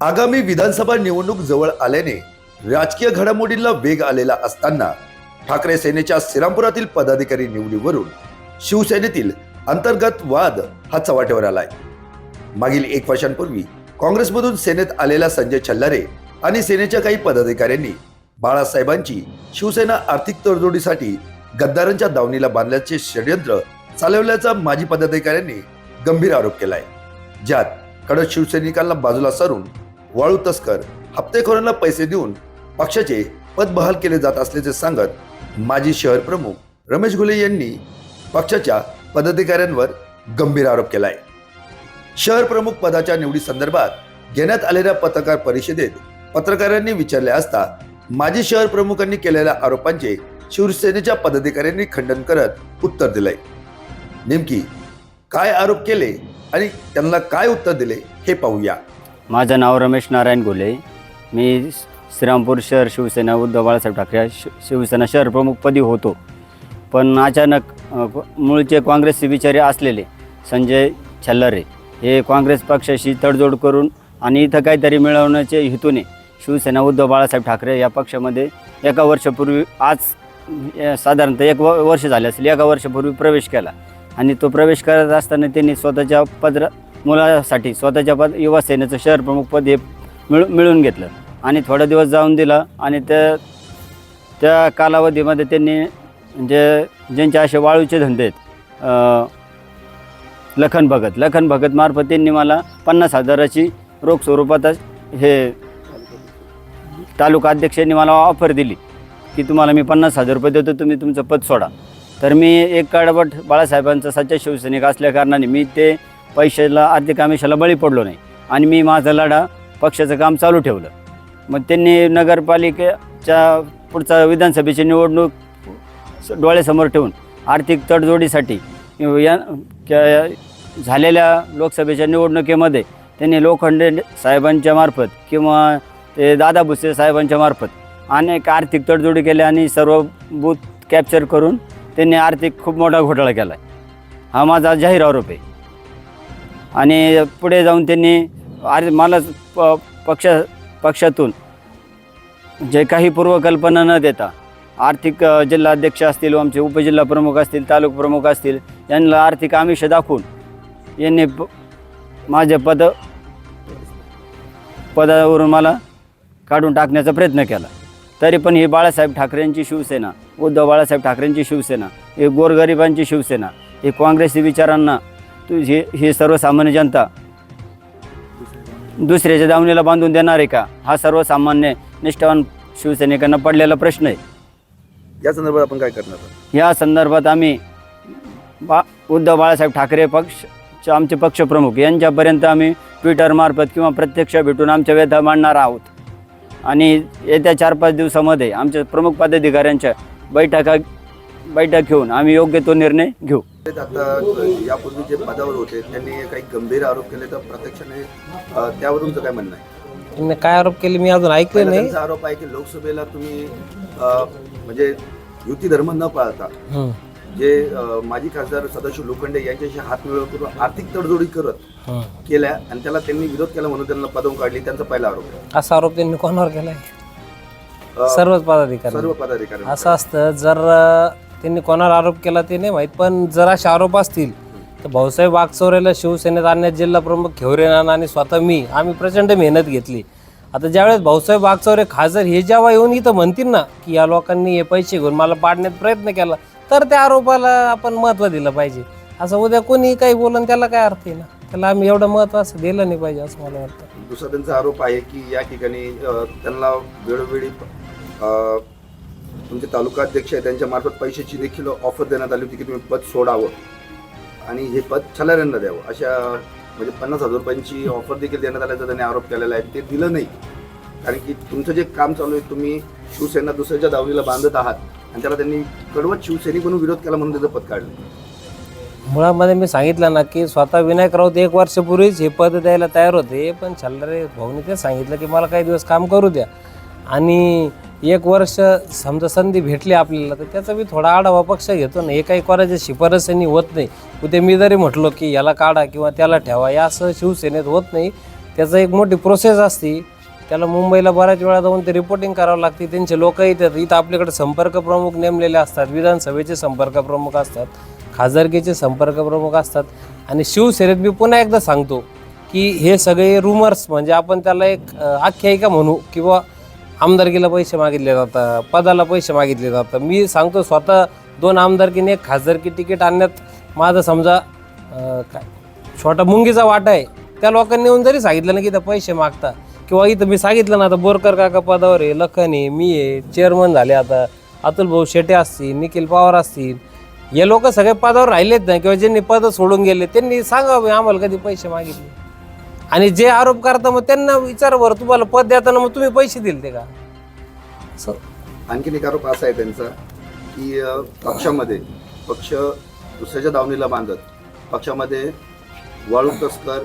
आगामी विधानसभा निवडणूक जवळ आल्याने राजकीय घडामोडींना वेग आलेला असताना ठाकरे सेनेच्या श्रीरामपुरातील पदाधिकारी निवडीवरून शिवसेनेतील अंतर्गत वाद हा चव्हाट्यावर आलाय. मागील एक वर्षांपूर्वी काँग्रेसमधून सेनेत आलेल्या संजय छल्लारे आणि सेनेच्या काही पदाधिकाऱ्यांनी बाळासाहेबांची शिवसेना आर्थिक तडजोडीसाठी गद्दारांच्या दावणीला बांधल्याचे षडयंत्र चालवल्याचा माजी पदाधिकाऱ्यांनी गंभीर आरोप केलाय. ज्यात कडक शिवसैनिकांना बाजूला सारून वाळू तस्कर हप्तेखोरांना पैसे देऊन पक्षाचे पद बहाल केले जात असल्याचे सांगत माजी शहर प्रमुख रमेश घुले यांनी पक्षाच्या पदाधिकाऱ्यांवर गंभीर आरोप केलाय. शहर प्रमुख पदाच्या निवडी संदर्भात घेण्यात आलेल्या पत्रकार परिषदेत पत्रकारांनी विचारले असता माजी शहर प्रमुखांनी केलेल्या आरोपांचे शिवसेनेच्या पदाधिकाऱ्यांनी खंडन करत उत्तर दिलंय. नेमकी काय आरोप केले आणि त्यांना काय उत्तर दिले हे पाहूया. माझं नाव रमेश नारायण घोले मी श्रीरामपूर शहर शिवसेना उद्धव बाळासाहेब ठाकरे शि शिवसेना शहर प्रमुखपदी होतो. पण अचानक मूळचे काँग्रेसचे विचारी असलेले संजय छल्लारे हे काँग्रेस पक्षाशी तडजोड करून आणि इथं काहीतरी मिळवण्याचे हेतूने शिवसेना उद्धव बाळासाहेब ठाकरे या पक्षामध्ये एका वर्षापूर्वी आज साधारणतः एक व वर्ष झाले असेल एका वर्षापूर्वी प्रवेश केला. आणि तो प्रवेश करत असताना त्यांनी स्वतःच्या पदर मुलासाठी स्वतःच्या पद युवा सेनेचं शहर प्रमुखपद हे मिळ मिळून घेतलं. आणि थोडा दिवस जाऊन दिला आणि त्या त्या कालावधीमध्ये त्यांनी म्हणजे ज्यांचे असे वाळूचे धंदे आहेत लखन भगत लखन भगत मार्फत त्यांनी मला पन्नास हजाराची रोख स्वरूपातच हे तालुका अध्यक्षांनी मला ऑफर दिली की तुम्हाला मी पन्नास हजार रुपये देतो तुम्ही तुमचं पद सोडा. तर मी एक काळापट बाळासाहेबांचा सच्चा शिवसैनिक असल्याकारणाने मी ते पैशाला आर्थिक आमिषाला बळी पडलो नाही. आणि मी माझा लढा पक्षाचं काम चालू ठेवलं. मग त्यांनी नगरपालिकेच्या पुढचा विधानसभेची निवडणूक डोळ्यासमोर ठेवून आर्थिक तडजोडीसाठी या झालेल्या लोकसभेच्या निवडणुकीमध्ये त्यांनी लोखंडे साहेबांच्या मार्फत किंवा ते दादा भुसे साहेबांच्या मार्फत अनेक आर्थिक तडजोडी केल्या आणि सर्व बूथ कॅप्चर करून त्यांनी आर्थिक खूप मोठा घोटाळा केला आहे हा माझा जाहीर आरोप आहे. आणि पुढे जाऊन त्यांनी आर मला प पक्ष पक्षातून जे काही पूर्वकल्पना न देता आर्थिक जिल्हाध्यक्ष असतील आमचे उपजिल्हा प्रमुख असतील तालुका प्रमुख असतील यांना आर्थिक आमिष दाखवून यांनी प माझे पद पदावरून मला काढून टाकण्याचा प्रयत्न केला. तरी पण ही बाळासाहेब ठाकरेंची शिवसेना उद्धव बाळासाहेब ठाकरेंची शिवसेना ही गोरगरिबांची शिवसेना ही काँग्रेसी विचारांना तु ही ही सर्वसामान्य जनता दुसऱ्याच्या दावणीला बांधून देणार आहे का? हा सर्वसामान्य निष्ठावान शिवसैनिकांना पडलेला प्रश्न आहे. या संदर्भात आपण काय करणार आहोत? या संदर्भात आम्ही बा उद्धव बाळासाहेब ठाकरे पक्ष आमचे पक्षप्रमुख यांच्यापर्यंत आम्ही ट्विटरमार्फत किंवा प्रत्यक्ष भेटून आमच्या व्यथा मांडणार आहोत. आणि येत्या चार पाच दिवसामध्ये आमच्या प्रमुख पदाधिकाऱ्यांच्या बैठका बैठक घेऊन आम्ही योग्य तो निर्णय घेऊ. आता यापूर्वी जे पदावर होते त्यांनी काही गंभीर आरोप केले तर प्रत्यक्षाने त्यावरून काय म्हणणं आहे? तुम्ही काय आरोप केले मी अजून ऐकले नाही. आरोप आहे की लोकसभेला तुम्ही म्हणजे युती धर्म न पाळता हं, जे माजी खासदार सदाशिव लोखंडे यांच्याशी हात मिळव करून आर्थिक तडजोडी करत हं. केल्या आणि त्याला त्यांनी विरोध केला म्हणून त्यांना पदवून काढली त्यांचा पहिला आरोप आहे. असा आरोप त्यांनी कोणावर केलाय? सर्वच पदाधिकारी सर्व पदाधिकारी असं असतं जर त्यांनी कोणावर आरोप केला ते नाही माहीत पण जर असे आरोप असतील तर भाऊसाहेब वागचौरेला शिवसेनेत आणण्यात जिल्हा प्रमुख घेवरे नाना आणि स्वतः मी आम्ही प्रचंड मेहनत घेतली. आता ज्यावेळेस भाऊसाहेब वागचौरे खासदार हे जेव्हा येऊन इथं म्हणतील ना की या लोकांनी हे पैसे घेऊन मला पाडण्यात प्रयत्न केला तर त्या आरोपाला आपण महत्त्व दिलं पाहिजे. असं उद्या कोणी काही बोलून त्याला काय अर्थ आहे ना? त्याला आम्ही एवढं महत्त्व असं दिलं नाही पाहिजे असं मला वाटतं. दुसरा त्यांचा आरोप आहे की या ठिकाणी अ, त्यांना वेळोवेळी अ, तुमचे तालुका अध्यक्ष आहे त्यांच्या मार्फत पैशाची देखील ऑफर देण्यात आली होती की तुम्ही पद सोडावं. आणि हे पद छलाऱ्यांना द्यावं. अशा म्हणजे पन्नास हजार रुपयांची ऑफर देखील देण्यात आल्याचा त्यांनी आरोप केलेला आहे. ते दिलं नाही. कारण की तुमचं जे काम चालू आहे तुम्ही शिवसेना दुसऱ्याच्या दावणीला बांधत आहात आणि त्याला त्यांनी कडवत शिवसैनिक म्हणून विरोध केला म्हणून त्याचं पद काढलं. मुळामध्ये मी सांगितलं ना की स्वतः विनायक राऊत एक वर्षपूर्वीच हे पद द्यायला तयार होते पण छल्लारे भाऊने ते सांगितलं की मला काही दिवस काम करू द्या. आणि एक वर्ष समजा संधी भेटली आपल्याला तर त्याचा मी थोडा आढावा पक्ष घेतो ना. एकाही कोणाच्या शिफारसींनी होत नाही. उद्या मी जरी म्हटलो की याला काढा किंवा त्याला ठेवा या असं शिवसेनेत होत नाही. त्याचं एक मोठी प्रोसेस असते. त्याला मुंबईला बऱ्याच वेळा जाऊन ते रिपोर्टिंग करावं लागते. त्यांचे लोक येतात इथं आपल्याकडे संपर्क प्रमुख नेमलेले असतात. विधानसभेचे संपर्क प्रमुख असतात. खासदारकीचे संपर्क प्रमुख असतात. आणि शिवसेनेत मी पुन्हा एकदा सांगतो की हे सगळे रुमर्स म्हणजे आपण त्याला एक आख्यायिका म्हणू किंवा आमदारकीला पैसे मागितले जातात पदाला पैसे मागितले जातात. मी सांगतो स्वतः दोन आमदारकीने एक खासदारकी तिकीट आणण्यात माझं समजा काय छोटा मुंगीचा वाटा आहे. त्या लोकांनी येऊन जरी सांगितलं ना की इथं पैसे मागता किंवा इथं मी सांगितलं ना आता बोरकर काका पदावर आहे लखन आहे मी आहे चेअरमन झाले आता अतुल भाऊ शेटे असतील निखिल पवार असतील हे लोक सगळे पदावर राहिलेत ना किंवा ज्यांनी पदं सोडून गेले त्यांनी सांगावं आम्हाला कधी पैसे मागितले. आणि जे आरोप करता मग त्यांना विचार बरं तुम्हाला पद देताना मग तुम्ही पैसे दिले ते का? असं आणखीन एक आरोप असा आहे त्यांचा की अ, पक्षामध्ये पक्ष दुसऱ्याच्या दावणीला बांधत. पक्षामध्ये वाळू तस्कर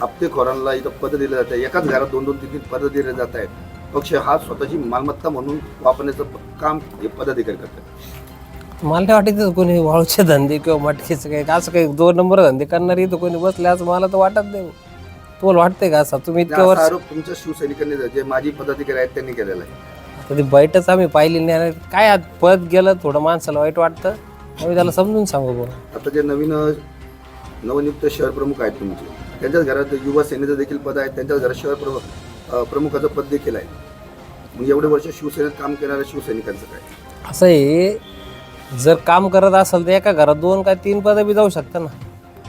हप्तेखोरांना इथं पदं दिले जात आहे. एकाच घरात दोन दोन तीन तीन पदं दिले जात आहेत. पक्ष हा स्वतःची मालमत्ता म्हणून वापरण्याचं प- काम हे पदाधिकारी करतात. मला नाही वाटत कोणी वाळूचे धंदे किंवा मटकीचे काही असं काही दोन नंबर धंदे करणारे इथं कोणी बसले असं मला तर वाटत नाही. तुम्हाला वाटतंय का असं? तुम्ही इतक्या असा वर्ष आरोप तुमच्या शिवसैनिकांनी जे माजी पदाधिकारी आहेत त्यांनी केलेला आहे. आता ती बैठच आम्ही पाहिली नाही आणि काय आज पद गेलं थोडं माणसाला वाईट वाटतं. आम्ही त्याला समजून सांगू बुवा. आता जे नवीन अ, नवनियुक्त शहर प्रमुख आहेत तुमचे त्यांच्याच घरात युवा सेनेचं देखील पद आहे त्यांच्याच घरात शहर प्रमुख अ, प्रमुखाचं पद देखील आहे. मग एवढे वर्ष शिवसेनेत काम करणाऱ्या शिवसैनिकांचं काय? असं आहे जर काम करत असेल तर एका घरात दोन काय तीन पदं बी जाऊ शकतं ना.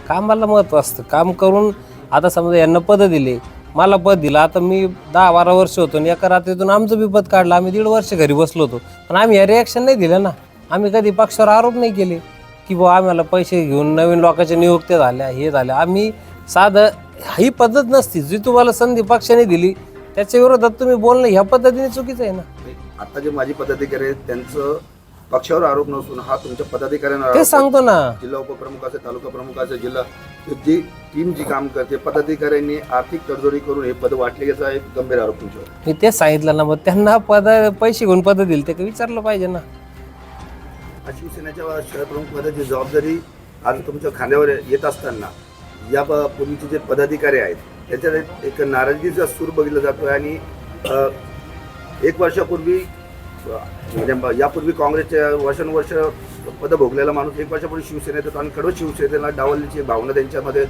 कामाला महत्त्व असतं. काम करून आता समजा यांना पदं दिले मला पद दिलं आता मी दहा बारा वर्ष होतो आणि एका रात्रीतून आमचं बी पद काढलं आम्ही दीड वर्ष घरी बसलो होतो. पण आम्ही या रिॲक्शन नाही दिलं ना. आम्ही कधी पक्षावर आरोप नाही केले की बुवा आम्हाला पैसे घेऊन नवीन लोकांच्या नियुक्त्या झाल्या हे झाल्या आम्ही साधं ही पद्धत नसती. जी तुम्हाला संधी पक्षाने दिली त्याच्या विरोधात तुम्ही बोलणं ह्या पद्धतीने चुकीचं आहे ना. आता जे माजी पदाधिकारी आहेत त्यांचं पक्षावर आरोप नसून हा तुमच्या पदाधिकाऱ्यांना आरोप ते आहे. सांगतो ना. जिल्हा उपप्रमुख असेल तालुका प्रमुख असेल जिल्हा जी टीम जी काम करते पदाधिकाऱ्यांनी आर्थिक तडजोडी करून हे पद वाटले याचा एक गंभीर आरोप तुमच्यावर मी तेच सांगितलं ना मग त्यांना पद पैसे घेऊन पद दिले ते विचारलं पाहिजे ना? शिवसेनेच्या शहर प्रमुख पदाची जबाबदारी आज तुमच्या खांद्यावर येत असताना या प- पूर्वीचे जे पदाधिकारी आहेत त्याच्यात एक- नाराजगीचा सूर बघितला जातोय आणि अ, एक वर्षापूर्वी म्हणजे यापूर्वी काँग्रेसच्या वर्षानुवर्ष पद भोगलेला माणूस एक वर्षापूर्वी शिवसेनेत होतो आणि कडवं शिवसेनेला डावलण्याची भावना त्यांच्यामध्ये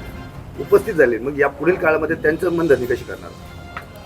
उपस्थित झाली. मग या पुढील काळामध्ये त्यांचं मनधनी कशी करणार?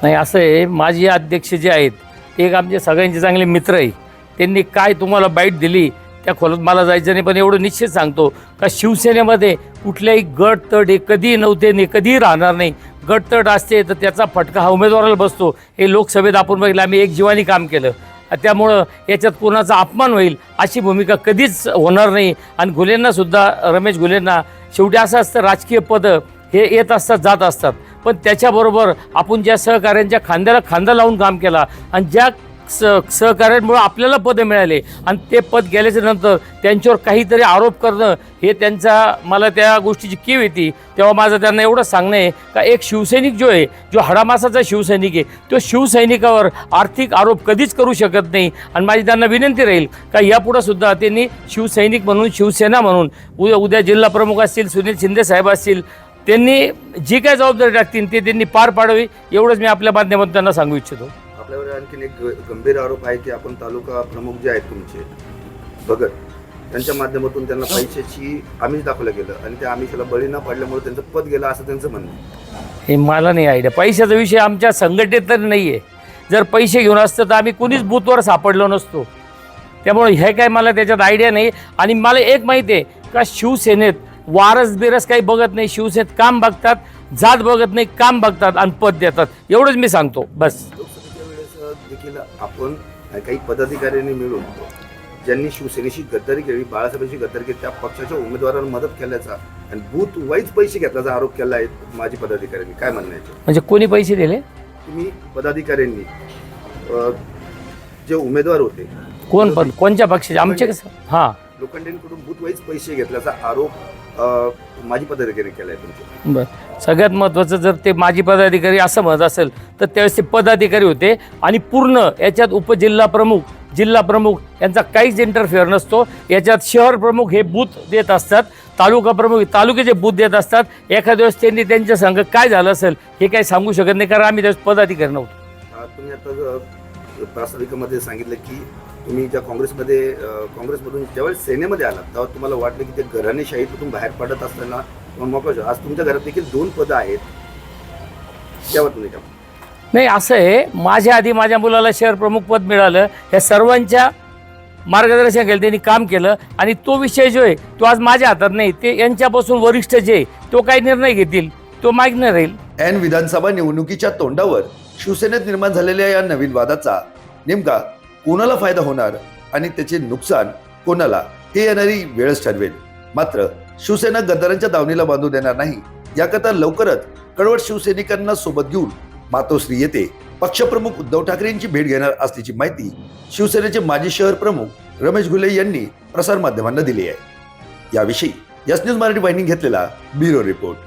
नाही असं आहे. माझे अध्यक्ष जे आहेत एक आमचे सगळ्यांचे चांगले मित्र आहे. त्यांनी काय तुम्हाला बाईट दिली त्या खोलात मला जायचं नाही पण एवढं निश्चित सांगतो का शिवसेनेमध्ये कुठल्याही गट तट हे कधीही नव्हते नाही कधीही राहणार नाही. गट तट असते तर त्याचा फटका हा उमेदवाराला बसतो. हे लोकसभेत आपण बघितलं आम्ही एक जीवानी काम केलं. त्यामुळं याच्यात कोणाचा अपमान होईल अशी भूमिका कधीच होणार नाही. आणि घुलेंनासुद्धा रमेश घुलेंना शेवटी असं असतं राजकीय पदं हे येत असतात जात असतात. पण त्याच्याबरोबर आपण ज्या सहकाऱ्यांच्या खांद्याला खांदा लावून काम केला आणि ज्या स सहकार्यांमुळे आपल्याला पदं मिळाले. आणि ते पद गेल्याच्यानंतर त्यांच्यावर काहीतरी आरोप करणं हे त्यांचा मला त्या गोष्टीची कीव येते. तेव्हा माझं त्यांना एवढं सांगणं आहे का एक शिवसैनिक जो आहे जो हडामासाचा शिवसैनिक आहे तो शिवसैनिकावर आर्थिक आरोप कधीच करू शकत नाही. आणि माझी त्यांना विनंती राहील का यापुढं सुद्धा त्यांनी शिवसैनिक म्हणून शिवसेना म्हणून उद्या उद्या जिल्हा प्रमुख असतील सुनील शिंदे साहेब असतील त्यांनी जी काय जबाबदारी टाकतील ते त्यांनी पार पाडावी एवढंच मी आपल्या माध्यमातून त्यांना सांगू इच्छितो. आपल्यावर आणखीन एक गंभीर आरोप आहे की आपण तालुका प्रमुख जे आहेत तुमचे भगत त्यांच्या माध्यमातून त्यांना पैशाची आमिष दाखवलं गेलं आणि त्या आमिषाला बळी न पडल्यामुळे त्यांचं पद गेलं असं त्यांचं म्हणणं आहे. हे मला नाही आयडिया पैशाचा विषय आमच्या संघटनेत तर नाही आहे जर पैसे घेऊन असतं तर आम्ही कुणीच बूथवर सापडलो नसतो. त्यामुळे हे काय मला त्याच्यात आयडिया नाही. आणि मला एक माहिती आहे का शिवसेनेत वारस बिरस काही बघत नाही. शिवसेनेत काम बघतात जात बघत नाही काम बघतात आणि पद देतात. एवढंच मी सांगतो. बस. देखील आपण काही पदाधिकाऱ्यांनी मिळून ज्यांनी शिवसेनेशी गद्दारी केली बाळासाहेबांची गद्दारी केली त्या पक्षाच्या उमेदवारांना मदत केल्याचा आणि बूथ वाईज पैसे घेतल्याचा आरोप केला आहे माजी पदाधिकाऱ्यांनी. काय म्हणणं आहे याच्यावर? म्हणजे कोणी पैसे दिले? तुम्ही पदाधिकाऱ्यांनी जे उमेदवार होते कोण पण कोणत्या पक्षाचे? आमचे कसं? हां. लोखंडेंकडून बूथ वाईज पैसे घेतल्याचा आरोप माजी पदाधिकारी केलाय तुमच्या बरं. सगळ्यात महत्त्वाचं जर ते माजी पदाधिकारी असं म्हणत असेल तर त्यावेळेस ते पदाधिकारी होते आणि पूर्ण याच्यात उपजिल्हा प्रमुख जिल्हा प्रमुख यांचा काहीच इंटरफेअर नसतो. याच्यात शहर प्रमुख हे बूथ देत असतात तालुका प्रमुख तालुक्याचे बूथ देत असतात एखाद्या वेळेस त्यांनी त्यांच्या संघ काय झालं असेल हे काही सांगू शकत नाही कारण आम्ही त्यावेळेस पदाधिकारी नव्हतो. अ, तुम्ही आता प्रास्ताविकामध्ये सांगितलं की तुम्ही ज्या काँग्रेसमध्ये काँग्रेसमधून ज्यावेळेस सेनेमध्ये आलात तेव्हा तुम्हाला वाटलं की ते घराणेशाहीतून बाहेर पडत असताना किंवा मोकळं. आज तुमच्या घरात देखील दोन पदं आहेत त्यावर तुम्ही काय म्हणता? नाही असं आहे माझ्या आधी माझ्या मुलाला शहर प्रमुख पद मिळालं ह्या सर्वांच्या मार्गदर्शन केलं त्यांनी काम केलं आणि तो विषय जो आहे तो आज माझ्या हातात नाही ते यांच्यापासून वरिष्ठ जे आहे, तो काही निर्णय घेतील तो मागणार राहील ऐन विधानसभा निवडणुकीच्या तोंडावर शिवसेनेत निर्माण झालेल्या या नवीन वादाचा नेमका कोणाला फायदा होणार आणि त्याचे नुकसान कोणाला हे येणारी वेळच ठरवेल. मात्र शिवसेना गद्दारांच्या दावणीला बांधू देणार नाही याकरता लवकरच कडवट शिवसैनिकांना सोबत घेऊन मातोश्री येथे पक्षप्रमुख उद्धव ठाकरेंची भेट घेणार असल्याची माहिती शिवसेनेचे माजी शहर प्रमुख रमेश घुले यांनी प्रसारमाध्यमांना दिली आहे. याविषयी यस न्यूज मराठी वाहिनी घेतलेला ब्युरो रिपोर्ट.